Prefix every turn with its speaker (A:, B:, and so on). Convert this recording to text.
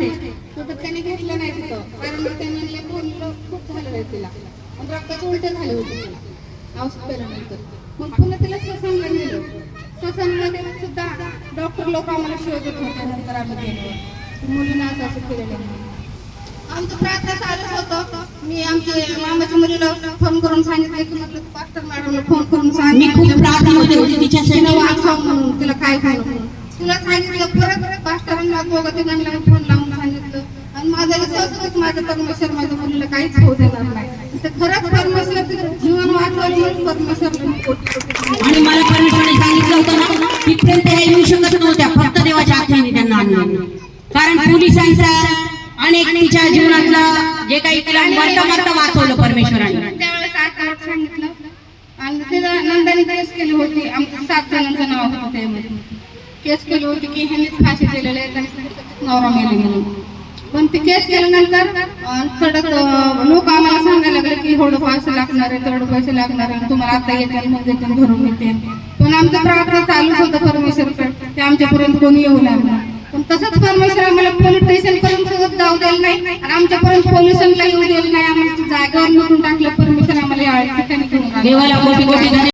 A: तर त्याने घेतलं नाही तिथं. कारण ते म्हणले बोललं खूप झालं आहे तिला. आणि रक्ताचे उलटे झाले होते तिला. औषध पेल्यानंतर मग पुन्हा तिला ससांना नेलं. ससांमध्ये सुद्धा डॉक्टर लोक आम्हाला शोधत होते नंतर आम्ही गेलो. मुलीनं असं असं केलेलं आहे. आमचं प्रार्थना चालूच होतं. मी आमच्या मामाच्या मुलीला फोन करून सांगितलं की म्हटलं पास्टर मॅडमला फोन करून
B: मी
A: सांगितलं
B: खूप प्रार्थनेमध्ये होते तिच्यासाठी
A: तिला वाचव म्हणून. तिला काय काय. तिला सांगितलं परत परत पास्टरांना दोघं तिघांना फोन लावून आणि माझा विश्वासच माझा परमेश्वर माझ्या मुलीला काहीच होऊ देणार नाही. तर खरंच परमेश्वर जीवन वाचवलं म्हणून धन्यवाद.
B: आणि मला परमेश्वराने सांगितलं होतं ना तिथपर्यंत ह्या येऊ शकत नव्हत्या फक्त देवाच्या आज्ञेने त्यांना आणलं. कारण पोलिसांचा अनेक तिच्या जीवनातला जे काही तिला मरता मरता वाचवलं परमेश्वराने.
A: त्यावेळेस आठ सांगितलं. आणि तिला नंदाने केस केली होती. आमच्या सात जणांचं नाव होतं त्यामध्ये. केस केली होती की ह्यांनीच फाशी दिलेले नवरा मेले म्हणून. पण ती केस केल्यानंतर थोडं लोक आम्हाला सांगायला लागले की थोडं पैसे लागणार आहे थोडं पैसे लागणार आहे तुम्हाला आता येते मग देते घरून येते पण आमचं प्रार्थना चालूच होतं परमेश्वरकडे ते आमच्यापर्यंत कोणी येऊ लागलं पण तसंच परमेश्वर आम्हाला पोलीस स्टेशन पर्यंत सुद्धा जाऊ द्यायला नाही आणि आमच्यापर्यंत पोलिसांना येऊ दिलं नाही आम्हाला जागेवर मिळून टाकलं परमेश्वर आम्हाला या ठिकाणी